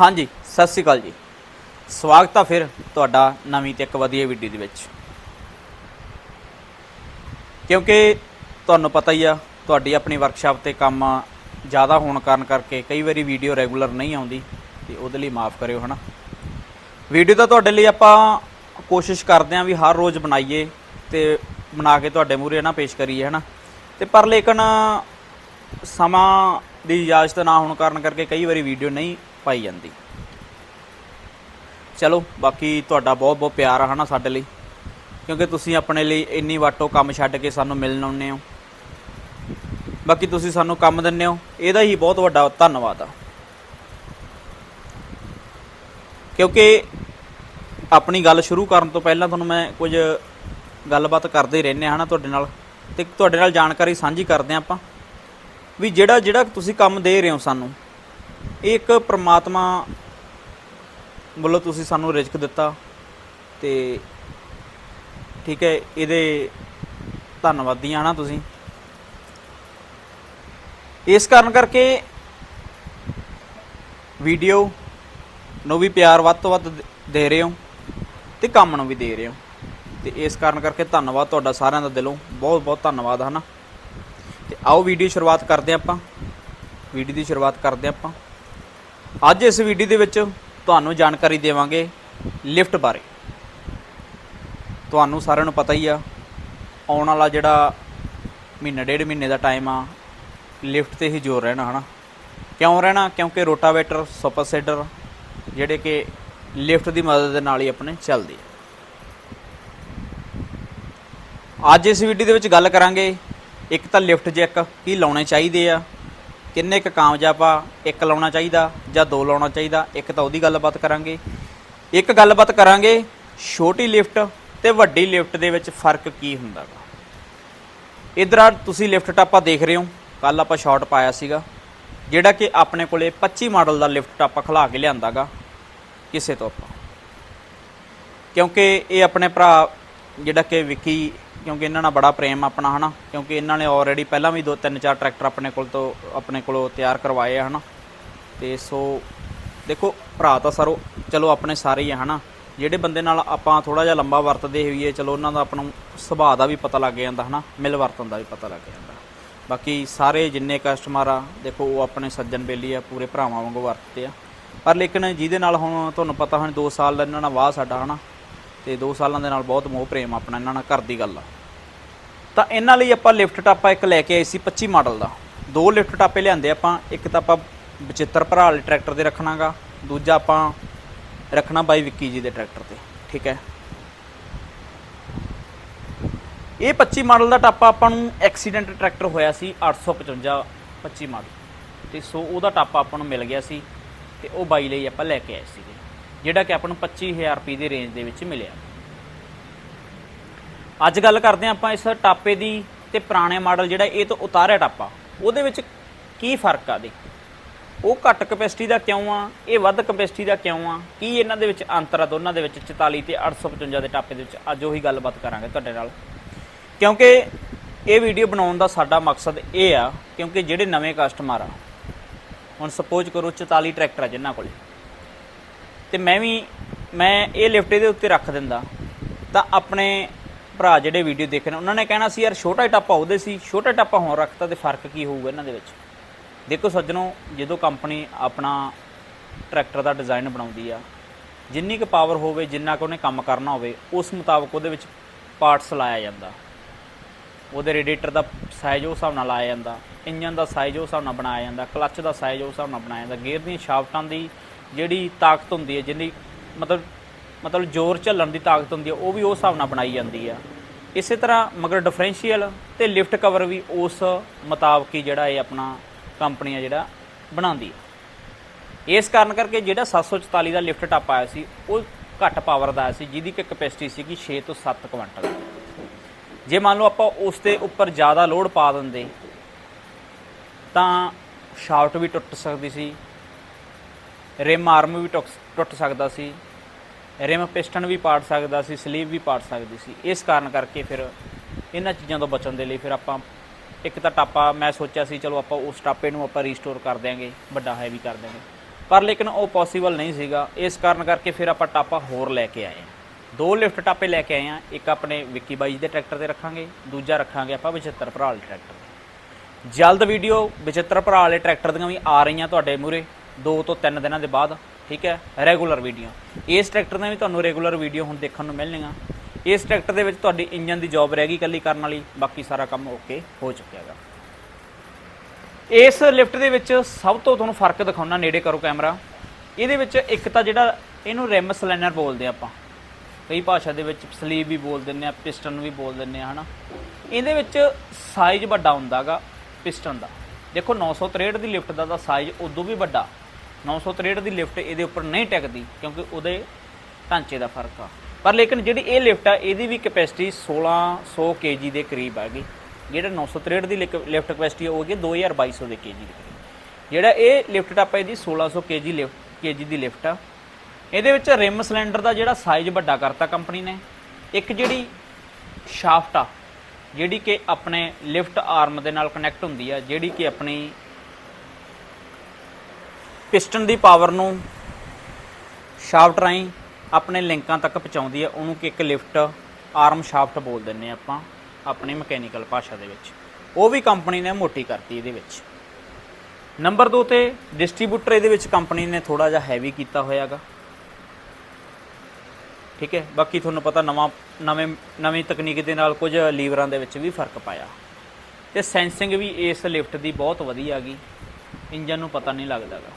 ਹਾਂਜੀ, ਸਤਿ ਸ੍ਰੀ ਅਕਾਲ ਜੀ। ਸਵਾਗਤ ਆ ਫਿਰ ਤੁਹਾਡਾ ਨਵੀਂ ਤੇ ਇੱਕ ਵਧੀਆ ਵੀਡੀਓ ਦੇ ਵਿੱਚ। ਕਿਉਂਕਿ ਤੁਹਾਨੂੰ ਪਤਾ ਹੀ ਆ, ਤੁਹਾਡੀ ਆਪਣੀ ਵਰਕਸ਼ਾਪ ਤੇ ਕੰਮ ਜ਼ਿਆਦਾ ਹੋਣ ਕਾਰਨ ਕਰਕੇ ਕਈ ਵਾਰੀ ਵੀਡੀਓ ਰੈਗੂਲਰ ਨਹੀਂ ਆਉਂਦੀ, ਤੇ ਉਹਦੇ ਲਈ ਮਾਫ ਕਰਿਓ, ਹਨਾ। ਵੀਡੀਓ ਤਾਂ ਤੁਹਾਡੇ ਲਈ ਆਪਾਂ ਕੋਸ਼ਿਸ਼ ਕਰਦੇ ਆਂ ਵੀ ਹਰ ਰੋਜ਼ ਬਣਾਈਏ ਤੇ ਬਣਾ ਕੇ ਤੁਹਾਡੇ ਮੂਹਰੇ ਨਾ ਪੇਸ਼ ਕਰੀਏ, ਹਨਾ। ਤੇ ਪਰ ਲੇਕਿਨ ਸਮਾਂ ਦੀ ਇਜਾਜ਼ਤ ਨਾ ਹੋਣ ਕਾਰਨ ਕਰਕੇ ਕਈ ਵਾਰੀ ਵੀਡੀਓ ਨਹੀਂ ਪਾਈ ਜਾਂਦੀ। ਚਲੋ, ਬਾਕੀ ਤੁਹਾਡਾ ਬਹੁਤ ਬਹੁਤ ਪਿਆਰ ਆ ਹਨਾ ਸਾਡੇ ਲਈ। ਕਿਉਂਕਿ ਤੁਸੀਂ ਆਪਣੇ ਲਈ ਇੰਨੀ ਵਾਟੋ ਕੰਮ ਛੱਡ ਕੇ ਸਾਨੂੰ ਮਿਲਣ ਆਉਂਦੇ ਹੋ। ਬਾਕੀ ਤੁਸੀਂ ਸਾਨੂੰ ਕੰਮ ਦਿੰਦੇ ਹੋ, ਇਹਦਾ ਹੀ ਬਹੁਤ ਵੱਡਾ ਧੰਨਵਾਦ ਆ। ਕਿਉਂਕਿ ਆਪਣੀ ਗੱਲ ਸ਼ੁਰੂ ਕਰਨ ਤੋਂ ਪਹਿਲਾਂ ਤੁਹਾਨੂੰ ਮੈਂ ਕੁਝ ਗੱਲਬਾਤ ਕਰਦੇ ਰਹਿੰਦੇ ਹਾਂ ਨਾ ਤੁਹਾਡੇ ਨਾਲ। ਤੇ ਤੁਹਾਡੇ ਨਾਲ ਜਾਣਕਾਰੀ ਸਾਂਝੀ ਕਰਦੇ ਹਾਂ ਆਪਾਂ। ਵੀ ਜਿਹੜਾ ਜਿਹੜਾ ਤੁਸੀਂ ਕੰਮ ਦੇ ਰਹੇ ਹੋ ਸਾਨੂੰ ਇਹ ਇੱਕ ਪ੍ਰਮਾਤਮਾ ਵੱਲੋਂ ਤੁਸੀਂ ਸਾਨੂੰ ਰਿਜ਼ਕ ਦਿੱਤਾ ਤੇ ਠੀਕ ਹੈ, ਇਹਦੇ ਧੰਨਵਾਦੀ ਆ ਨਾ ਤੁਸੀਂ। ਇਸ ਕਾਰਨ ਕਰਕੇ ਵੀਡੀਓ ਨੂੰ ਵੀ ਪਿਆਰ ਵੱਧ ਤੋਂ ਵੱਧ ਦੇ ਰਹੇ ਹੋ ਤੇ ਕੰਮ ਨੂੰ ਵੀ ਦੇ ਰਹੇ ਹੋ। ਤੇ ਇਸ ਕਾਰਨ ਕਰਕੇ ਧੰਨਵਾਦ ਤੁਹਾਡਾ ਸਾਰਿਆਂ ਦਾ ਦਿਲੋਂ। ਬਹੁਤ ਬਹੁਤ ਧੰਨਵਾਦ, ਹਨਾ। ਤੇ ਆਓ ਵੀਡੀਓ ਸ਼ੁਰੂਆਤ ਕਰਦੇ ਹਾਂ ਆਪਾਂ। ਵੀਡੀਓ ਦੀ ਸ਼ੁਰੂਆਤ ਕਰਦੇ ਹਾਂ ਆਪਾਂ। ਅੱਜ ਇਸ ਵੀਡੀਓ ਦੇ ਵਿੱਚ ਤੁਹਾਨੂੰ ਜਾਣਕਾਰੀ ਦੇਵਾਂਗੇ ਲਿਫਟ ਬਾਰੇ। ਤੁਹਾਨੂੰ ਸਾਰਿਆਂ ਨੂੰ ਪਤਾ ਹੀ ਆ, ਆਉਣ ਵਾਲਾ ਜਿਹੜਾ ਮਹੀਨਾ, ਡੇਢ ਮਹੀਨੇ ਦਾ ਟਾਈਮ ਆ, ਲਿਫਟ ਤੇ ਹੀ ਜ਼ੋਰ ਰਹਿਣਾ, ਹਨਾ? ਕਿਉਂ ਰਹਿਣਾ? ਕਿਉਂਕਿ ਰੋਟਾਵੇਟਰ, ਸੁਪਰ ਸੀਡਰ, ਜਿਹੜੇ ਕਿ ਲਿਫਟ ਦੀ ਮਦਦ ਦੇ ਨਾਲ ਹੀ ਆਪਣੇ ਚੱਲਦੇ ਆ। ਅੱਜ ਇਸ ਵੀਡੀਓ ਦੇ ਵਿੱਚ ਗੱਲ ਕਰਾਂਗੇ, ਇੱਕ ਤਾਂ ਲਿਫਟ ਜੈਕ ਕੀ ਲਾਉਣੇ ਚਾਹੀਦੇ ਆ ਕਿੰਨੇ ਕੁ ਕਾਮਯਾਬ ਆ? ਇੱਕ ਲਾਉਣਾ ਚਾਹੀਦਾ ਜਾਂ ਦੋ ਲਾਉਣਾ ਚਾਹੀਦਾ? ਇੱਕ ਤਾਂ ਉਹਦੀ ਗੱਲਬਾਤ ਕਰਾਂਗੇ। ਇੱਕ ਗੱਲਬਾਤ ਕਰਾਂਗੇ, ਛੋਟੀ ਲਿਫਟ ਤੇ ਵੱਡੀ ਲਿਫਟ ਦੇ ਵਿੱਚ ਫ਼ਰਕ ਕੀ ਹੁੰਦਾ ਗਾ? ਇਧਰ ਆ, ਤੁਸੀਂ ਲਿਫਟ ਟਾਪਾ ਦੇਖ ਰਹੇ ਹੋ। ਕੱਲ ਆਪਾਂ ਸ਼ਾਰਟ ਪਾਇਆ ਸੀਗਾ, ਜਿਹੜਾ ਕਿ ਆਪਣੇ ਕੋਲੇ 25 ਮਾਡਲ ਦਾ ਲਿਫਟ ਟਾਪਾ ਖਲਾ ਕੇ ਲਿਆਂਦਾਗਾ ਕਿਸੇ ਤੋਂ ਆਪਾਂ। ਕਿਉਂਕਿ ਇਹ ਆਪਣੇ ਭਰਾ, ਜਿਹੜਾ ਕਿ ਵਿੱਕੀ ਕਿਉਂਕਿ ਇਹਨਾਂ ਨਾਲ ਬੜਾ ਪ੍ਰੇਮ ਆਪਣਾ, ਹਨਾ? ਕਿਉਂਕਿ ਇਹਨਾਂ ਨੇ ਆਲਰੇਡੀ ਪਹਿਲਾਂ ਵੀ ਦੋ, ਤਿੰਨ, ਚਾਰ ਟਰੈਕਟਰ ਆਪਣੇ ਕੋਲ ਤੋਂ, ਆਪਣੇ ਕੋਲੋਂ ਤਿਆਰ ਕਰਵਾਏ ਆ, ਹਨਾ? ਤੇ ਸੋ ਦੇਖੋ, ਭਰਾ ਤਾਂ ਸਰੋ, ਚਲੋ ਆਪਣੇ ਸਾਰੇ ਹੀ ਆ, ਹਨਾ? ਜਿਹੜੇ ਬੰਦੇ ਨਾਲ ਆਪਾਂ ਥੋੜਾ ਜਿਹਾ ਲੰਬਾ ਵਰਤਦੇ ਹੋਈਏ, ਚਲੋ ਉਹਨਾਂ ਦਾ ਆਪਾਂ ਨੂੰ ਸੁਭਾਅ ਦਾ ਵੀ ਪਤਾ ਲੱਗ ਜਾਂਦਾ, ਹਨਾ? ਮਿਲ ਵਰਤਨ ਦਾ ਵੀ ਪਤਾ ਲੱਗ ਜਾਂਦਾ। ਬਾਕੀ ਸਾਰੇ ਜਿੰਨੇ ਕਸਟਮਰ ਆ, ਦੇਖੋ, ਉਹ ਆਪਣੇ ਸੱਜਣ ਬੇਲੀ ਆ, ਪੂਰੇ ਭਰਾਵਾਂ ਵਾਂਗੂ ਵਰਤਦੇ ਆ। ਪਰ ਲੇਕਿਨ ਜਿਹਦੇ ਨਾਲ ਹੁਣ ਤੁਹਾਨੂੰ ਪਤਾ, ਹੁਣ 2 ਸਾਲ ਦਾ ਇਹਨਾਂ ਨਾਲ ਵਾਹ ਸਾਡਾ, ਹਨਾ? ਤੇ 2 ਸਾਲਾਂ ਦੇ ਨਾਲ ਬਹੁਤ ਮੋਹ ਪ੍ਰੇਮ ਆਪਣਾ ਇਹਨਾਂ ਨਾਲ ਘਰ ਦੀ ਗੱਲ ਆ। ਤਾਂ ਇਹਨਾਂ ਲਈ ਆਪਾਂ ਲਿਫਟ ਟਾਪਾ ਇੱਕ ਲੈ ਕੇ ਆਏ ਸੀ 25 ਮਾਡਲ ਦਾ। ਦੋ ਲਿਫਟ ਟਾਪੇ ਲਿਆਂਦੇ ਆਪਾਂ, ਇੱਕ ਤਾਂ ਆਪਾਂ ਬਚਿੱਤਰ ਭਰਾ ਵਾਲੇ ਟਰੈਕਟਰ ਤੇ ਰੱਖਣਾਗਾ, ਦੂਜਾ ਆਪਾਂ ਰੱਖਣਾ ਬਾਈ ਵਿੱਕੀ ਜੀ ਦੇ ਟਰੈਕਟਰ ਤੇ, ਠੀਕ ਹੈ? ਇਹ 25 ਮਾਡਲ ਦਾ ਟਾਪਾ ਆਪਾਂ ਨੂੰ ਐਕਸੀਡੈਂਟ ਟਰੈਕਟਰ ਹੋਇਆ ਸੀ 855 25 ਮਾਡਲ। ਤੇ ਸੋ ਉਹਦਾ ਟਾਪਾ ਆਪਾਂ ਨੂੰ ਮਿਲ ਗਿਆ ਸੀ ਤੇ ਉਹ ਬਾਈ ਲਈ ਆਪਾਂ ਲੈ ਕੇ ਆਏ ਸੀਗੇ। ਜਿਹੜਾ ਕਿ ਆਪਾਂ ਨੂੰ 25000 ਰੁਪਏ ਦੀ ਰੇਂਜ ਦੇ ਵਿੱਚ ਮਿਲਿਆ। ਅੱਜ ਗੱਲ ਕਰਦੇ ਹਾਂ ਆਪਾਂ ਇਸ ਟਾਪੇ ਦੀ ਤੇ ਪੁਰਾਣੇ ਮਾਡਲ ਜਿਹੜਾ ਇਹ ਤੋਂ ਉਤਾਰਿਆ ਟਾਪਾ, ਉਹਦੇ ਵਿੱਚ ਕੀ ਫ਼ਰਕ ਆ ਦੇ ਉਹ ਘੱਟ ਕਪੈਸਿਟੀ ਦਾ ਕਿਉਂ ਆ, ਇਹ ਵੱਧ ਕਪੈਸਿਟੀ ਦਾ ਕਿਉਂ ਆ, ਕੀ ਇਹਨਾਂ ਦੇ ਵਿੱਚ ਅੰਤਰ ਆ ਦੋਨਾਂ ਦੇ ਵਿੱਚ 44 ਤੇ 855 ਦੇ ਟਾਪੇ ਦੇ ਵਿੱਚ ਅੱਜ ਉਹੀ ਗੱਲਬਾਤ ਕਰਾਂਗੇ ਤੁਹਾਡੇ ਨਾਲ। ਕਿਉਂਕਿ ਇਹ ਵੀਡੀਓ ਬਣਾਉਣ ਦਾ ਸਾਡਾ ਮਕਸਦ ਇਹ ਆ, ਕਿਉਂਕਿ ਜਿਹੜੇ ਨਵੇਂ ਕਸਟਮਰ ਆ, ਹੁਣ ਸਪੋਜ਼ ਕਰੋ 44 ਟਰੈਕਟਰ ਆ ਜਿਨ੍ਹਾਂ ਕੋਲੇ ਤੇ ਮੈਂ ਵੀ, ਮੈਂ ਇਹ ਲਿਫਟ ਇਹਦੇ ਉੱਤੇ ਰੱਖ ਦਿੰਦਾ। ਤਾਂ ਆਪਣੇ ਭਰਾ ਜਿਹੜੇ ਵੀਡੀਓ ਦੇਖਣ ਉਹਨਾਂ ਨੇ ਕਹਿਣਾ ਸੀ, ਯਾਰ ਛੋਟਾ ਟਾਪਾ ਉਹਦੇ ਸੀ, ਛੋਟਾ ਟਾਪਾ ਹੁਣ ਰੱਖਤਾ ਤੇ ਫ਼ਰਕ ਕੀ ਹੋਊਗਾ ਇਹਨਾਂ ਦੇ ਵਿੱਚ? ਦੇਖੋ ਸੱਜਣੋ, ਜਦੋਂ ਕੰਪਨੀ ਆਪਣਾ ਟਰੈਕਟਰ ਦਾ ਡਿਜ਼ਾਈਨ ਬਣਾਉਂਦੀ ਆ, ਜਿੰਨੀ ਕੁ ਪਾਵਰ ਹੋਵੇ, ਜਿੰਨਾ ਕੁ ਉਹਨੇ ਕੰਮ ਕਰਨਾ ਹੋਵੇ, ਉਸ ਮੁਤਾਬਕ ਉਹਦੇ ਵਿੱਚ ਪਾਰਟਸ ਲਾਇਆ ਜਾਂਦਾ। ਉਹਦੇ ਰੇਡੀਏਟਰ ਦਾ ਸਾਈਜ਼ ਉਸ ਹਿਸਾਬ ਨਾਲ ਲਾਇਆ ਜਾਂਦਾ ਇੰਜਨ ਦਾ ਸਾਈਜ਼ ਉਸ ਹਿਸਾਬ ਨਾਲ ਬਣਾਇਆ ਜਾਂਦਾ ਕਲੱਚ ਦਾ ਸਾਈਜ਼ ਉਸ ਹਿਸਾਬ ਨਾਲ ਬਣਾਇਆ ਜਾਂਦਾ ਗੇਅਰ ਦੀਆਂ ਸ਼ਾਫਟਾਂ ਦੀ ਜਿਹੜੀ ਤਾਕਤ ਹੁੰਦੀ ਹੈ, ਜਿੰਨੀ ਮਤਲਬ ਮਤਲਬ ਜ਼ੋਰ ਝੱਲਣ ਦੀ ਤਾਕਤ ਹੁੰਦੀ ਹੈ, ਉਹ ਵੀ ਉਸ ਹਿਸਾਬ ਨਾਲ ਬਣਾਈ ਜਾਂਦੀ ਆ ਇਸੇ ਤਰ੍ਹਾਂ ਮਗਰ ਡਿਫਰੈਂਸ਼ੀਅਲ ਤੇ ਲਿਫਟ ਕਵਰ ਵੀ ਉਸ ਮੁਤਾਬਕ ਹੀ ਜਿਹੜਾ ਇਹ ਆਪਣਾ ਕੰਪਨੀ ਆ ਜਿਹੜਾ ਬਣਾਉਂਦੀ ਹੈ। ਇਸ ਕਾਰਨ ਕਰਕੇ ਜਿਹੜਾ 744 ਦਾ ਲਿਫਟ ਟੱਪ ਆਇਆ ਸੀ, ਉਹ ਘੱਟ ਪਾਵਰ ਦਾ ਆਇਆ ਸੀ, ਜਿਹਦੀ ਕਿ ਕਪੈਸਿਟੀ ਸੀਗੀ 6 ਤੋਂ 7 ਕੁਇੰਟਲ। ਜੇ ਮੰਨ ਲਓ ਆਪਾਂ ਉਸ ਦੇ ਉੱਪਰ ਜ਼ਿਆਦਾ ਲੋਡ ਪਾ ਦਿੰਦੇ, ਤਾਂ ਸ਼ਾਫਟ ਵੀ ਟੁੱਟ ਸਕਦੀ ਸੀ ਰਿਮ ਆਰਮ ਵੀ ਟੁੱਟ ਟੁੱਟ ਸਕਦਾ ਸੀ, ਰਿਮ ਪਿਸਟਨ ਵੀ ਪਾੜ ਸਕਦਾ ਸੀ, ਸਲੀਵ ਵੀ ਪਾੜ ਸਕਦੀ ਸੀ। ਇਸ ਕਾਰਨ ਕਰਕੇ ਫਿਰ ਇਹਨਾਂ ਚੀਜ਼ਾਂ ਤੋਂ ਬਚਣ ਦੇ ਲਈ ਫਿਰ ਆਪਾਂ ਇੱਕ ਤਾਂ ਟਾਪਾ ਮੈਂ ਸੋਚਿਆ ਸੀ, ਚਲੋ ਆਪਾਂ ਉਸ ਟਾਪੇ ਨੂੰ ਆਪਾਂ ਰੀਸਟੋਰ ਕਰ ਦਿਆਂਗੇ, ਵੱਡਾ ਹੈਵੀ ਕਰ ਦਿਆਂਗੇ। ਪਰ ਲੇਕਿਨ ਉਹ ਪੋਸੀਬਲ ਨਹੀਂ ਸੀਗਾ। ਇਸ ਕਾਰਨ ਕਰਕੇ ਫਿਰ ਆਪਾਂ ਟਾਪਾ ਹੋਰ ਲੈ ਕੇ ਆਏ ਹਾਂ। ਦੋ ਲਿਫਟ ਟਾਪੇ ਲੈ ਕੇ ਆਏ ਹਾਂ। ਇੱਕ ਆਪਣੇ ਵਿੱਕੀ ਬਾਈ ਦੇ ਟਰੈਕਟਰ ਤੇ ਰੱਖਾਂਗੇ, ਦੂਜਾ ਰੱਖਾਂਗੇ ਆਪਾਂ 75 ਭਰਾ ਵਾਲੇ ਟਰੈਕਟਰ ਤੇ। ਜਲਦ ਵੀਡੀਓ 75 ਭਰਾ ਵਾਲੇ ਟਰੈਕਟਰ ਦੀਆਂ ਵੀ ਆ ਰਹੀਆਂ ਤੁਹਾਡੇ ਮੂਰੇ ਦੋ ਤੋਂ ਤਿੰਨ ਦਿਨਾਂ ਦੇ ਬਾਅਦ, ਠੀਕ ਹੈ ਰੈਗੂਲਰ ਵੀਡੀਓ ਇਸ ਟਰੈਕਟਰ ਦੀਆਂ ਵੀ ਤੁਹਾਨੂੰ ਰੈਗੂਲਰ ਵੀਡੀਓ ਹੁਣ ਦੇਖਣ ਨੂੰ ਮਿਲਣਗੀਆਂ ਇਸ ਟਰੈਕਟਰ ਦੇ ਵਿੱਚ ਤੁਹਾਡੀ ਇੰਜਨ ਦੀ ਜੌਬ ਰਹਿ ਗਈ ਇਕੱਲੀ ਕਰਨ ਵਾਲੀ, ਬਾਕੀ ਸਾਰਾ ਕੰਮ ਓਕੇ ਹੋ ਚੁੱਕਿਆ ਹੈਗਾ। ਇਸ ਲਿਫਟ ਦੇ ਵਿੱਚ ਸਭ ਤੋਂ ਤੁਹਾਨੂੰ ਫ਼ਰਕ ਦਿਖਾਉਣਾ ਨੇੜੇ ਕਰੋ ਕੈਮਰਾ ਇਹਦੇ ਵਿੱਚ ਇੱਕ ਤਾਂ ਜਿਹੜਾ ਇਹਨੂੰ ਰਿਮ ਸਲੈਨਰ ਬੋਲਦੇ ਆ ਆਪਾਂ। ਕਈ ਭਾਸ਼ਾ ਦੇ ਵਿੱਚ ਸਲੀਵ ਵੀ ਬੋਲ ਦਿੰਦੇ ਆ ਪਿਸਟਨ ਵੀ ਬੋਲ ਦਿੰਦੇ ਆ ਹਨਾ। ਇਹਦੇ ਵਿੱਚ ਸਾਈਜ਼ ਵੱਡਾ ਹੁੰਦਾਗਾ ਪਿਸਟਨ ਦਾ। ਦੇਖੋ 963 ਦੀ ਲਿਫਟ ਦਾ ਤਾਂ ਸਾਈਜ਼ ਉਦੋਂ ਵੀ ਵੱਡਾ 963 ਦੀ ਲਿਫਟ ਇਹਦੇ ਉੱਪਰ ਨਹੀਂ ਟਿਕਦੀ ਕਿਉਂਕਿ ਉਹਦੇ ਢਾਂਚੇ ਦਾ ਫ਼ਰਕ ਆ। ਪਰ ਲੇਕਿਨ ਜਿਹੜੀ ਇਹ ਲਿਫਟ ਆ, ਇਹਦੀ ਵੀ ਕੈਪੈਸਿਟੀ 1600 kg ਦੇ ਕਰੀਬ ਆ ਹੈਗੀ ਜਿਹੜਾ 963 ਦੀ ਲਿਫਟ ਕੈਪੈਸਿਟੀ ਉਹ ਹੈਗੀ 2200 ਦੇ kg ਦੇ ਕਰੀਬ। ਜਿਹੜਾ ਇਹ ਲਿਫਟ ਟਾਪ ਇਹਦੀ 1600 kg ਲਿਫਟ kg ਦੀ ਲਿਫਟ ਆ, ਇਹਦੇ ਵਿੱਚ ਰਿਮ ਸਿਲੰਡਰ ਦਾ ਜਿਹੜਾ ਸਾਈਜ਼ ਵੱਡਾ ਕਰਤਾ ਕੰਪਨੀ ਨੇ। ਇੱਕ ਜਿਹੜੀ ਸ਼ਾਫਟ ਆ, ਜਿਹੜੀ ਕਿ ਆਪਣੇ ਲਿਫਟ ਆਰਮ ਦੇ ਨਾਲ ਕਨੈਕਟ ਹੁੰਦੀ ਆ, ਜਿਹੜੀ ਕਿ ਆਪਣੀ ਪਿਸਟਨ ਦੀ ਪਾਵਰ ਨੂੰ ਸ਼ਾਫਟ ਰਾਹੀਂ ਆਪਣੇ ਲਿੰਕਾਂ ਤੱਕ ਪਹੁੰਚਾਉਂਦੀ ਹੈ। ਉਹਨੂੰ ਕਿ ਇੱਕ ਲਿਫਟ, ਆਰਮ ਸ਼ਾਫਟ ਬੋਲ ਦਿੰਨੇ ਆ ਆਪਾਂ, ਆਪਣੀ ਮਕੈਨੀਕਲ ਭਾਸ਼ਾ ਦੇ ਵਿੱਚ। ਉਹ ਵੀ ਕੰਪਨੀ ਨੇ ਮੋਟੀ ਕਰਤੀ ਇਹਦੇ ਵਿੱਚ। ਨੰਬਰ 2 ਤੇ ਡਿਸਟ੍ਰੀਬਿਊਟਰ ਇਹਦੇ ਵਿੱਚ ਕੰਪਨੀ ਨੇ ਥੋੜਾ ਜਿਹਾ ਹੈਵੀ ਕੀਤਾ ਹੋਇਆਗਾ। ਠੀਕ ਹੈ, ਬਾਕੀ ਤੁਹਾਨੂੰ ਪਤਾ ਨਵਾਂ, ਨਵੇਂ, ਨਵੀਂ ਤਕਨੀਕ ਦੇ ਨਾਲ ਕੁਝ ਲੀਵਰਾਂ ਦੇ ਵਿੱਚ ਵੀ ਫ਼ਰਕ ਪਾਇਆ। ਤੇ ਸੈਂਸਿੰਗ ਵੀ ਇਸ ਲਿਫਟ ਦੀ ਬਹੁਤ ਵਧੀਆ ਹੈਗੀ ਇੰਜਨ ਨੂੰ ਪਤਾ ਨਹੀਂ ਲੱਗਦਾਗਾ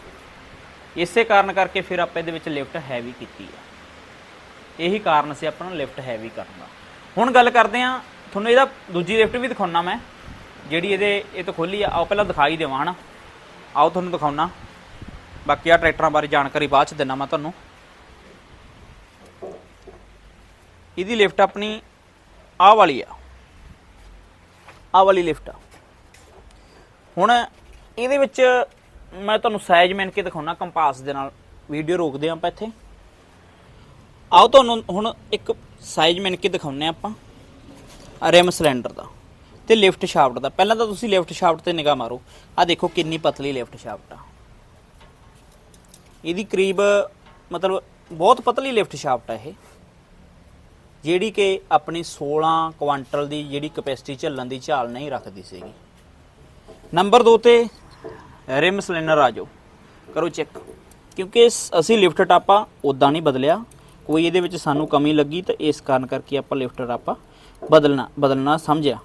ਇਸੇ ਕਾਰਨ ਕਰਕੇ ਫਿਰ ਆਪਾਂ ਇਹਦੇ ਵਿੱਚ ਲਿਫਟ ਹੈਵੀ ਕੀਤੀ ਆ। ਇਹੀ ਕਾਰਨ ਸੀ ਆਪਾਂ ਨੂੰ ਲਿਫਟ ਹੈਵੀ ਕਰਨ ਦਾ। ਹੁਣ ਗੱਲ ਕਰਦੇ ਆ ਤੁਹਾਨੂੰ ਇਹਦਾ ਦੂਜੀ ਲਿਫਟ ਵੀ ਦਿਖਾਉਣਾ ਮੈਂ। ਜਿਹੜੀ ਇਹਦੇ, ਇਹ ਤੋਂ ਖੋਲੀ ਆ। ਆਓ ਪਹਿਲਾਂ ਦਿਖਾਈ ਦੇਵਾਂ, ਹਨਾ? ਆਓ ਤੁਹਾਨੂੰ ਦਿਖਾਉਣਾ। ਬਾਕੀ ਆ ਟਰੈਕਟਰਾਂ ਬਾਰੇ ਜਾਣਕਾਰੀ ਬਾਅਦ ਚ ਦਿੰਨਾ ਮੈਂ ਤੁਹਾਨੂੰ। ਇਹਦੀ ਲਿਫਟ ਆਪਣੀ ਆ ਵਾਲੀ ਆ। ਆਹ ਵਾਲੀ ਲਿਫਟ ਆ। ਹੁਣ ਇਹਦੇ ਵਿੱਚ ਮੈਂ ਤੁਹਾਨੂੰ ਸਾਈਜ਼ ਮੈਨ ਕੇ ਦਿਖਾਉਣਾ ਕੰਪਾਸ ਦੇ ਨਾਲ। ਵੀਡੀਓ ਰੋਕਦੇ ਆਪਾਂ ਇੱਥੇ। ਆਓ ਤੁਹਾਨੂੰ ਹੁਣ ਇੱਕ ਸਾਈਜ਼ ਮੈਨ ਕੇ ਦਿਖਾਉਨੇ ਆਪਾਂ। ਰਿਮ ਸਿਲੰਡਰ ਦਾ ਤੇ ਲਿਫਟ ਸ਼ਾਫਟ ਦਾ। ਪਹਿਲਾਂ ਤਾਂ ਤੁਸੀਂ ਲਿਫਟ ਸ਼ਾਫਟ ਤੇ ਨਿਗਾਹ ਮਾਰੋ। ਆ ਦੇਖੋ ਕਿੰਨੀ ਪਤਲੀ ਲਿਫਟ ਸ਼ਾਫਟ ਆ। ਇਹਦੀ ਕਰੀਬ, ਮਤਲਬ ਬਹੁਤ ਪਤਲੀ ਲਿਫਟ ਸ਼ਾਫਟ ਆ ਇਹ। ਜਿਹੜੀ ਕਿ ਆਪਣੀ 16 ਕੁਆਂਟਲ ਦੀ ਜਿਹੜੀ ਕਪੈਸਿਟੀ ਝੱਲਣ ਦੀ ਝਾਲ ਨਹੀਂ ਰੱਖਦੀ ਸੀਗੀ। ਨੰਬਰ 2 ਤੇ ਰਿਮ ਸਿਲੰਡਰ ਆ ਜਾਓ। ਕਰੋ ਚੈੱਕ। ਕਿਉਂਕਿ ਅਸੀਂ ਲਿਫਟ ਟਾਪਾ ਉਦਾਂ ਨਹੀਂ ਬਦਲਿਆ। ਕੋਈ ਇਹਦੇ ਵਿੱਚ ਸਾਨੂੰ ਕਮੀ ਲੱਗੀ ਤਾਂ ਇਸ ਕਾਰਨ ਕਰਕੇ ਆਪਾਂ ਲਿਫਟ ਟਾਪਾ ਬਦਲਣਾ ਬਦਲਣਾ ਸਮਝਿਆ।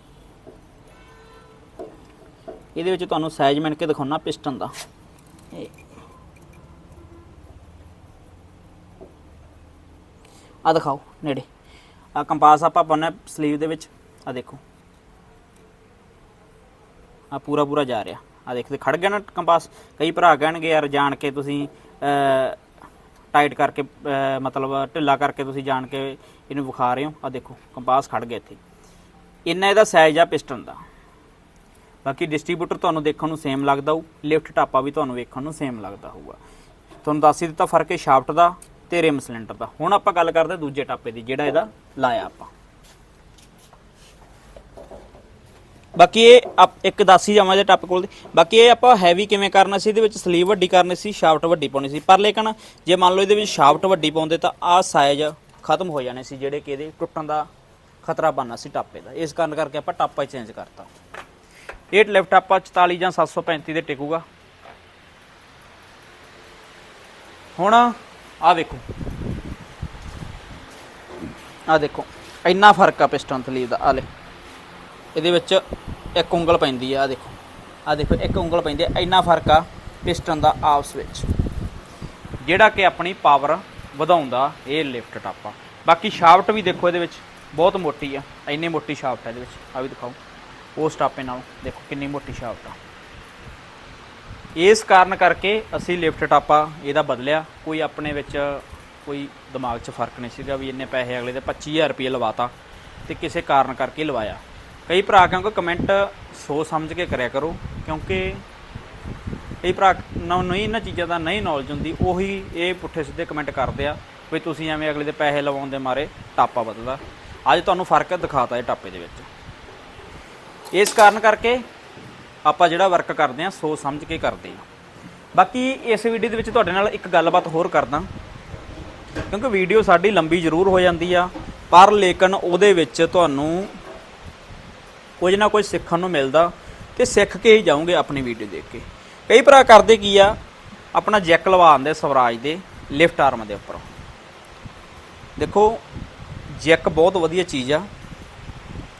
ਇਹਦੇ ਵਿੱਚ ਤੁਹਾਨੂੰ ਸਾਈਜ਼ ਮਿਣ ਕੇ ਦਿਖਾਉਣਾ ਪਿਸਟਨ ਦਾ। ਇਹ। ਆ ਦਿਖਾਓ ਨੇੜੇ। ਆ ਕੰਪਾਸ ਆਪਾਂ ਪਾਉਣਾ ਸਲੀਵ ਦੇ ਵਿੱਚ। ਆ ਦੇਖੋ। ਆ ਪੂਰਾ ਪੂਰਾ ਜਾ ਰਿਹਾ। ਆ ਦੇਖਦੇ ਖੜ ਗਿਆ ਨਾ ਕੰਪਾਸ? ਕਈ ਭਰਾ ਕਹਿਣਗੇ, ਯਾਰ ਜਾਣ ਕੇ ਤੁਸੀਂ ਟਾਈਟ ਕਰਕੇ ਮਤਲਬ ਢਿੱਲਾ ਕਰਕੇ ਤੁਸੀਂ ਜਾਣ ਕੇ ਇਹਨੂੰ ਵਿਖਾ ਰਹੇ ਹੋ। ਆ ਦੇਖੋ, ਕੰਪਾਸ ਖੜ ਗਿਆ ਇੱਥੇ। ਇੰਨਾ ਇਹਦਾ ਸਾਈਜ਼ ਆ ਪਿਸਟਨ ਦਾ। ਬਾਕੀ ਡਿਸਟ੍ਰੀਬਿਊਟਰ ਤੁਹਾਨੂੰ ਦੇਖਣ ਨੂੰ ਸੇਮ ਲੱਗਦਾ ਹੋਊ ਲਿਫਟ ਟਾਪਾ ਵੀ ਤੁਹਾਨੂੰ ਵੇਖਣ ਨੂੰ ਸੇਮ ਲੱਗਦਾ ਹੋਊਗਾ। ਤੁਹਾਨੂੰ ਦੱਸ ਹੀ ਦਿੱਤਾ, ਫ਼ਰਕ ਹੈ ਸ਼ਾਫਟ ਦਾ ਤੇ ਰਿਮ ਸਿਲੰਡਰ ਦਾ। ਹੁਣ ਆਪਾਂ ਗੱਲ ਕਰਦੇ ਹਾਂ ਦੂਜੇ ਟਾਪੇ ਦੀ, ਜਿਹੜਾ ਇਹਦਾ ਲਾਇਆ ਆਪਾਂ। ਬਾਕੀ ਇਹ ਆਪ- ਇੱਕ ਦਾਸੀ ਜਾਵਾਂ ਦੇ ਟੱਪ ਕੋਲ ਦੀ। ਬਾਕੀ ਇਹ ਆਪਾਂ ਹੈਵੀ ਕਿਵੇਂ ਕਰਨਾ ਸੀ, ਇਹਦੇ ਵਿੱਚ ਸਲੀਵ ਵੱਡੀ ਕਰਨੀ ਸੀ ਸ਼ਾਫਟ ਵੱਡੀ ਪਾਉਣੀ ਸੀ। ਪਰ ਲੇਕਿਨ ਜੇ ਮੰਨ ਲਓ ਇਹਦੇ ਵਿੱਚ ਸ਼ਾਫਟ ਵੱਡੀ ਪਾਉਂਦੇ ਤਾਂ ਆਹ ਸਾਈਜ਼ ਖਤਮ ਹੋ ਜਾਣੇ ਸੀ, ਜਿਹੜੇ ਕਿ ਇਹਦੇ ਟੁੱਟਣ ਦਾ ਖਤਰਾ ਬਣਨਾ ਸੀ ਟਾਪੇ ਦਾ। ਇਸ ਕਾਰਨ ਕਰਕੇ ਆਪਾਂ ਟਾਪਾ ਹੀ ਚੇਂਜ ਕਰਤਾ। ਇਹ ਲਿਫਟ ਆਪਾਂ 44 ਜਾਂ 735 ਦੇ ਟਿਕੂਗਾ। ਹੁਣ ਆਹ ਵੇਖੋ ਆਹ ਦੇਖੋ। ਇੰਨਾ ਫ਼ਰਕ ਆ ਪਿਸਟਨ ਸਲੀਵ ਦਾ। ਆ ਲੈ। ਇਹਦੇ ਵਿੱਚ ਇੱਕ ਉਂਗਲ ਪੈਂਦੀ ਆ, ਆਹ ਦੇਖੋ। ਆ ਦੇਖੋ, ਇੱਕ ਉਂਗਲ ਪੈਂਦੀ ਆ, ਇੰਨਾ ਫ਼ਰਕ ਆ ਪਿਸਟਨ ਦਾ ਆਪਸ ਵਿੱਚ। ਜਿਹੜਾ ਕਿ ਆਪਣੀ ਪਾਵਰ ਵਧਾਉਂਦਾ, ਇਹ ਲਿਫਟ ਟਾਪਾ ਬਾਕੀ ਸ਼ਾਫਟ ਵੀ ਦੇਖੋ ਇਹਦੇ ਵਿੱਚ, ਬਹੁਤ ਮੋਟੀ ਆ, ਇੰਨੀ ਮੋਟੀ ਸ਼ਾਫਟ ਹੈ ਇਹਦੇ ਵਿੱਚ। ਆ ਵੀ ਦਿਖਾਓ, ਉਸ ਟਾਪੇ ਨਾਲ। ਦੇਖੋ ਕਿੰਨੀ ਮੋਟੀ ਸ਼ਾਫਟ ਆ। ਇਸ ਕਾਰਨ ਕਰਕੇ ਅਸੀਂ ਲਿਫਟ ਟਾਪਾ ਇਹਦਾ ਬਦਲਿਆ। ਕੋਈ ਆਪਣੇ ਵਿੱਚ ਕੋਈ ਦਿਮਾਗ 'ਚ ਫ਼ਰਕ ਨਹੀਂ ਸੀਗਾ ਵੀ ਇੰਨੇ ਪੈਸੇ ਅਗਲੇ ਦੇ 25000 ਰੁਪਏ ਲਵਾਤਾ ਤੇ ਕਿਸੇ ਕਾਰਨ ਕਰਕੇ ਲਵਾਇਆ। ਕਈ ਭਰਾ ਕਿਉਂਕਿ ਕਮੈਂਟ ਸੋਚ ਸਮਝ ਕੇ ਕਰਿਆ ਕਰੋ, ਕਿਉਂਕਿ ਕਈ ਭਰਾ ਨੂੰ, ਨਹੀਂ, ਇਹਨਾਂ ਚੀਜ਼ਾਂ ਦਾ ਨਹੀਂ ਨੌਲੇਜ ਹੁੰਦੀ, ਉਹੀ ਇਹ ਪੁੱਠੇ ਸਿੱਧੇ ਕਮੈਂਟ ਕਰਦੇ ਆ, ਵੀ ਤੁਸੀਂ ਐਵੇਂ ਅਗਲੇ ਦੇ ਪੈਸੇ ਲਵਾਉਣ ਦੇ ਮਾਰੇ, ਟਾਪਾ ਬਦਲਦਾ ਅੱਜ ਤੁਹਾਨੂੰ ਫ਼ਰਕ ਦਿਖਾਤਾ ਇਹ ਟਾਪੇ ਦੇ ਵਿੱਚ। ਇਸ ਕਾਰਨ ਕਰਕੇ ਆਪਾਂ ਜਿਹੜਾ ਵਰਕ ਕਰਦੇ ਆ, ਸੋਚ ਸਮਝ ਕੇ ਕਰਦੇ ਆ। ਬਾਕੀ ਇਸ ਵੀਡੀਓ ਦੇ ਵਿੱਚ ਤੁਹਾਡੇ ਨਾਲ ਇੱਕ ਗੱਲਬਾਤ ਹੋਰ ਕਰਦਾ। ਕਿਉਂਕਿ ਵੀਡੀਓ ਸਾਡੀ ਲੰਬੀ ਜ਼ਰੂਰ ਹੋ ਜਾਂਦੀ ਆ, ਪਰ ਲੇਕਿਨ ਉਹਦੇ ਵਿੱਚ ਤੁਹਾਨੂੰ ਕੁਝ ਨਾ ਕੁਝ ਸਿੱਖਣ ਨੂੰ ਮਿਲਦਾ ਤੇ ਸਿੱਖ ਕੇ ਹੀ ਜਾਓਗੇ ਆਪਣੀ ਵੀਡੀਓ ਦੇਖ ਕੇ। ਕਈ ਭਰਾ ਕਰਦੇ ਕੀ ਆ, ਆਪਣਾ ਜੈਕ ਲਵਾ ਆਉਂਦੇ ਸਵਰਾਜ ਦੇ ਲਿਫਟ ਆਰਮ ਦੇ ਉੱਪਰ। ਦੇਖੋ, ਜੈਕ ਬਹੁਤ ਵਧੀਆ ਚੀਜ਼ ਆ।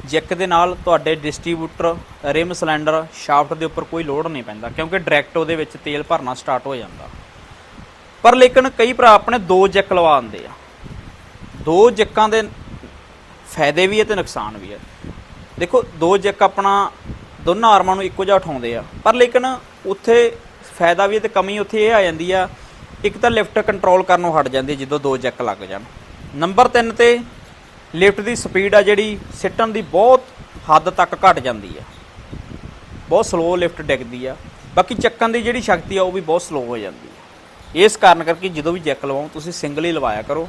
ਜੈਕ ਦੇ ਨਾਲ ਤੁਹਾਡੇ ਡਿਸਟ੍ਰੀਬਿਊਟਰ ਰਿਮ ਸਿਲੰਡਰ ਸ਼ਾਫਟ ਦੇ ਉੱਪਰ ਕੋਈ ਲੋਡ ਨਹੀਂ ਪੈਂਦਾ, ਕਿਉਂਕਿ ਡਾਇਰੈਕਟ ਉਹਦੇ ਵਿੱਚ ਤੇਲ ਭਰਨਾ ਸਟਾਰਟ ਹੋ ਜਾਂਦਾ। ਪਰ ਲੇਕਿਨ ਕਈ ਭਰਾ ਆਪਣੇ ਦੋ ਜੈਕ ਲਵਾ ਆਉਂਦੇ ਆ। ਦੋ ਜੈਕਾਂ ਦੇ ਫਾਇਦੇ ਵੀ ਹੈ ਤੇ ਨੁਕਸਾਨ ਵੀ ਹੈ ਦੇਖੋ, ਦੋ ਜੈਕ ਆਪਣਾ, ਦੋਨਾਂ ਆਰਮਾਂ ਨੂੰ ਇੱਕੋ ਜਿਹਾ ਉਠਾਉਂਦੇ ਆ। ਪਰ ਲੇਕਿਨ ਉੱਥੇ ਫਾਇਦਾ ਵੀ ਹੈ ਤੇ ਕਮੀ ਉੱਥੇ ਇਹ ਆ ਜਾਂਦੀ ਆ, ਇੱਕ ਤਾਂ ਲਿਫਟ ਕੰਟਰੋਲ ਕਰਨੋਂ ਹਟ ਜਾਂਦੀ ਜਦੋਂ ਦੋ ਜੈਕ ਲੱਗ ਜਾਣ। ਨੰਬਰ 3 ਤੇ ਲਿਫਟ ਦੀ ਸਪੀਡ ਆ ਜਿਹੜੀ ਸਿੱਟਣ ਦੀ ਬਹੁਤ ਹੱਦ ਤੱਕ ਘਟ ਜਾਂਦੀ ਆ। ਬਹੁਤ ਸਲੋ ਲਿਫਟ ਡਿੱਗਦੀ ਆ। ਬਾਕੀ ਚੱਕਣ ਦੀ ਜਿਹੜੀ ਸ਼ਕਤੀ ਆ ਉਹ ਵੀ ਬਹੁਤ ਸਲੋ ਹੋ ਜਾਂਦੀ ਆ। ਇਸ ਕਾਰਨ ਕਰਕੇ ਜਦੋਂ ਵੀ ਜੈਕ ਲਵਾਓ, ਤੁਸੀਂ ਸਿੰਗਲ ਹੀ ਲਵਾਇਆ ਕਰੋ।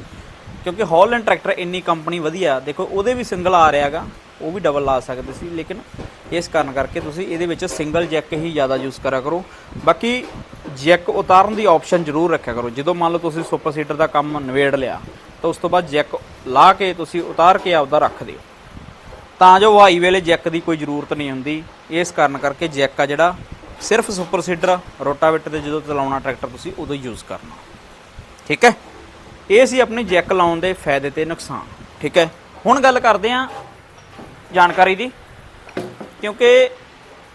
ਕਿਉਂਕਿ ਹੌਲੈਂਡ ਟਰੈਕਟਰ ਇੰਨੀ ਕੰਪਨੀ ਵਧੀਆ, ਦੇਖੋ, ਉਹਦੇ ਵੀ ਸਿੰਗਲ ਆ ਰਿਹਾਗਾ ਉਹ ਵੀ ਡਬਲ ਲਾ ਸਕਦੇ ਸੀ, ਲੇਕਿਨ ਇਸ ਕਾਰਨ ਕਰਕੇ ਤੁਸੀਂ ਇਹਦੇ ਵਿੱਚ ਸਿੰਗਲ ਜੈਕ ਹੀ ਜ਼ਿਆਦਾ ਯੂਜ਼ ਕਰਿਆ ਕਰੋ। ਬਾਕੀ ਜੈਕ ਉਤਾਰਨ ਦੀ ਆਪਸ਼ਨ ਜ਼ਰੂਰ ਰੱਖਿਆ ਕਰੋ। ਜਦੋਂ ਮੰਨ ਲਓ ਤੁਸੀਂ ਸੁਪਰ ਸੀਟਰ ਦਾ ਕੰਮ ਨਵੇੜ ਲਿਆ, ਤਾਂ ਉਸ ਤੋਂ ਬਾਅਦ ਜੈਕ ਲਾ ਕੇ ਤੁਸੀਂ ਉਤਾਰ ਕੇ ਆਪਦਾ ਰੱਖ ਦਿਓ। ਤਾਂ ਜੋ ਹਵਾਈ ਵੇਲੇ ਜੈਕ ਦੀ ਕੋਈ ਜ਼ਰੂਰਤ ਨਹੀਂ ਹੁੰਦੀ। ਇਸ ਕਾਰਨ ਕਰਕੇ ਜੈਕ ਆ ਜਿਹੜਾ, ਸਿਰਫ ਸੁਪਰ ਸੀਡਰ ਰੋਟਾਵੇਟਰ ਤੇ ਜਦੋਂ ਚਲਾਉਣਾ ਟਰੈਕਟਰ ਤੁਸੀਂ ਉਦੋਂ ਯੂਜ਼ ਕਰਨਾ। ਠੀਕ ਹੈ? ਇਹ ਸੀ ਆਪਣੀ ਜੈਕ ਲਾਉਣ ਦੇ ਫਾਇਦੇ ਤੇ ਨੁਕਸਾਨ। ਠੀਕ ਹੈ? ਹੁਣ ਗੱਲ ਕਰਦੇ ਹਾਂ ਜਾਣਕਾਰੀ ਦੀ? ਕਿਉਂਕਿ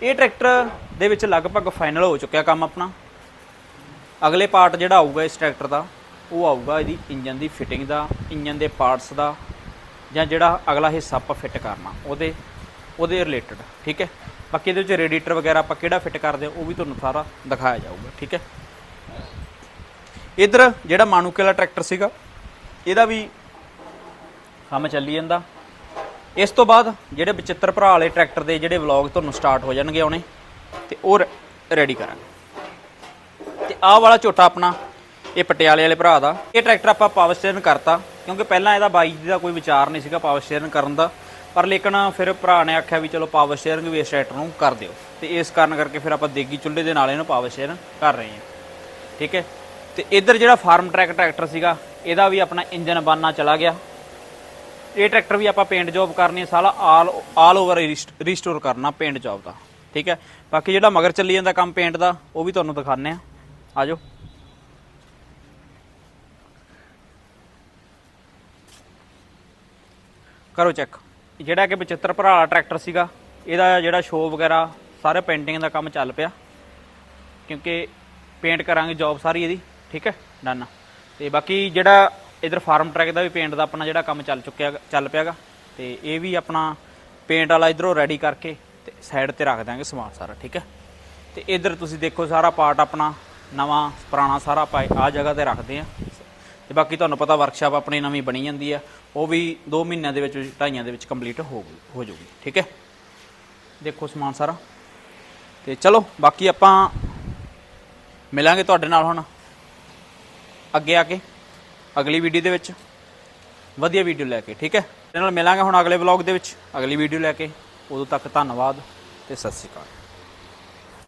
ਇਹ ਟਰੈਕਟਰ ਦੇ ਵਿੱਚ ਲਗਭਗ ਫਾਈਨਲ ਹੋ ਚੁੱਕਿਆ ਕੰਮ ਆਪਣਾ। ਅਗਲੇ ਪਾਰਟ ਜਿਹੜਾ ਆਊਗਾ ਇਸ ਟਰੈਕਟਰ ਦਾ, ਉਹ ਆਊਗਾ ਇਹਦੀ ਇੰਜਨ ਦੀ ਫਿਟਿੰਗ ਦਾ, ਇੰਜਨ ਦੇ ਪਾਰਟਸ ਦਾ, ਜਾਂ ਜਿਹੜਾ ਅਗਲਾ ਹਿੱਸਾ ਆਪਾਂ ਫਿੱਟ ਕਰਨਾ, ਉਹਦੇ ਉਹਦੇ ਰਿਲੇਟਡ ਠੀਕ ਹੈ? ਬਾਕੀ ਇਹਦੇ ਵਿੱਚ ਰੇਡੀਏਟਰ ਵਗੈਰਾ ਆਪਾਂ ਕਿਹੜਾ ਫਿੱਟ ਕਰਦੇ ਉਹ ਵੀ ਤੁਹਾਨੂੰ ਸਾਰਾ ਦਿਖਾਇਆ ਜਾਊਗਾ, ਠੀਕ ਹੈ? ਇਧਰ ਜਿਹੜਾ ਮਾਨੂਕੇ ਵਾਲਾ ਟਰੈਕਟਰ ਸੀਗਾ, ਇਹਦਾ ਵੀ ਕੰਮ ਚੱਲੀ ਜਾਂਦਾ। ਇਸ ਤੋਂ ਬਾਅਦ ਜਿਹੜੇ ਬਚਿੱਤਰ ਭਰਾ ਵਾਲੇ ਟਰੈਕਟਰ ਦੇ ਜਿਹੜੇ ਵਲੌਗ ਤੁਹਾਨੂੰ ਸਟਾਰਟ ਹੋ ਜਾਣਗੇ ਆਉਣੇ, ਤੇ ਉਹ ਰੈਡੀ ਕਰਾਂਗੇ। ਤੇ ਆਹ ਵਾਲਾ ਝੋਟਾ ਆਪਣਾ, ਇਹ ਪਟਿਆਲੇ ਵਾਲੇ ਭਰਾ ਦਾ। ਇਹ ਟਰੈਕਟਰ ਆਪਾਂ ਪਾਵਰ ਸਟੀਅਰਿੰਗ ਕਰਤਾ, ਕਿਉਂਕਿ ਪਹਿਲਾਂ ਇਹਦਾ ਬਾਈ ਜੀ ਦਾ ਕੋਈ ਵਿਚਾਰ ਨਹੀਂ ਸੀਗਾ ਪਾਵਰ ਸਟੀਅਰਿੰਗ ਕਰਨ ਦਾ। ਪਰ ਲੇਕਿਨ ਫਿਰ ਭਰਾ ਨੇ ਆਖਿਆ ਵੀ ਚਲੋ ਪਾਵਰ ਸਟੀਅਰਿੰਗ ਵੀ ਇਸ ਟਰੈਕਟਰ ਨੂੰ ਕਰ ਦਿਓ। ਤੇ ਇਸ ਕਾਰਨ ਕਰਕੇ ਫਿਰ ਆਪਾਂ ਦੇਗੀ ਚੁੱਲ੍ਹੇ ਦੇ ਨਾਲ ਇਹਨੂੰ ਪਾਵਰ ਸਟੀਅਰਿੰਗ ਕਰ ਰਹੇ ਹਾਂ। ਠੀਕ ਹੈ? ਤੇ ਇੱਧਰ ਜਿਹੜਾ ਫਾਰਮ ਟਰੈਕ ਟਰੈਕਟਰ ਸੀਗਾ, ਇਹਦਾ ਵੀ ਆਪਣਾ ਇੰਜਨ ਬਣਨਾ ਚਲਾ ਗਿਆ। ਇਹ ਟਰੈਕਟਰ ਵੀ ਆਪਾਂ ਪੇਂਟ ਜੌਬ ਕਰਨੀ ਹੈ ਸਾਲਾ ਆਲ ਆਲ ਓਵਰ ਰੀਸਟੋਰ ਕਰਨਾ ਪੇਂਟ ਜੌਬ ਦਾ, ਠੀਕ ਹੈ? ਬਾਕੀ ਜਿਹੜਾ ਮਗਰ ਚੱਲੀ ਜਾਂਦਾ ਕੰਮ ਪੇਂਟ ਦਾ, ਉਹ ਵੀ ਤੁਹਾਨੂੰ ਦਿਖਾਣੇ ਆ ਆਜੋ। ਕਰੋ ਚੈੱਕ ਜਿਹੜਾ ਕਿ 75 ਭਰਾ ਵਾਲਾ ਟਰੈਕਟਰ ਸੀਗਾ, ਇਹਦਾ ਜਿਹੜਾ ਸ਼ੋਅ ਵਗੈਰਾ, ਸਾਰੇ ਪੇਂਟਿੰਗ ਦਾ ਕੰਮ ਚੱਲ ਪਿਆ। ਕਿਉਂਕਿ ਪੇਂਟ ਕਰਾਂਗੇ ਜੌਬ ਸਾਰੀ ਇਹਦੀ, ਠੀਕ ਹੈ? ਡਨ ਤੇ ਬਾਕੀ ਜਿਹੜਾ ਇਧਰ ਫਾਰਮ ਟਰੈਕ ਦਾ ਵੀ ਪੇਂਟ ਦਾ ਆਪਣਾ ਜਿਹੜਾ ਕੰਮ ਚੱਲ ਚੁੱਕਿਆ ਗਾ- ਚੱਲ ਪਿਆਗਾ। ਤੇ ਇਹ ਵੀ ਆਪਣਾ ਪੇਂਟ ਵਾਲਾ ਇਧਰੋਂ ਰੈਡੀ ਕਰਕੇ ਤੇ ਸਾਈਡ ਤੇ ਰੱਖ ਦਾਂਗੇ ਸਮਾਨ ਸਾਰਾ, ਠੀਕ ਹੈ? ਤੇ ਇਧਰ ਤੁਸੀਂ ਦੇਖੋ ਸਾਰਾ ਪਾਰਟ ਆਪਣਾ, ਨਵਾਂ, ਪੁਰਾਣਾ ਸਾਰਾ ਆਪਾਂ ਆ ਜਗ੍ਹਾ ਤੇ ਰੱਖਦੇ ਆ ਤੇ ਬਾਕੀ ਤੁਹਾਨੂੰ ਪਤਾ ਵਰਕਸ਼ਾਪ ਆਪਣੀ ਨਵੀਂ ਬਣੀ ਜਾਂਦੀ ਆ ਉਹ ਵੀ 2 ਮਹੀਨਿਆਂ ਦੇ ਵਿੱਚ, ਢਾਈਆਂ ਦੇ ਵਿੱਚ ਕੰਪਲੀਟ ਹੋ ਹੋ ਜਾਊਗੀ, ਠੀਕ ਹੈ? ਦੇਖੋ ਸਮਾਨ ਸਾਰਾ। ਤੇ ਚਲੋ, ਬਾਕੀ ਆਪਾਂ ਮਿਲਾਂਗੇ ਤੁਹਾਡੇ ਨਾਲ ਹੁਣ। ਅੱਗੇ ਆ ਕੇ। ਅਗਲੀ ਵੀਡੀਓ ਦੇ ਵਿੱਚ। ਵਧੀਆ ਵੀਡੀਓ ਲੈ ਕੇ, ਠੀਕ ਹੈ? ਤੇ ਨਾਲ ਮਿਲਾਂਗੇ ਹੁਣ ਅਗਲੇ ਵਲੌਗ ਦੇ ਵਿੱਚ। ਅਗਲੀ ਵੀਡੀਓ ਲੈ ਕੇ। ਉਦੋਂ ਤੱਕ ਧੰਨਵਾਦ ਤੇ ਸਤਿ ਸ਼੍ਰੀ ਅਕਾਲ।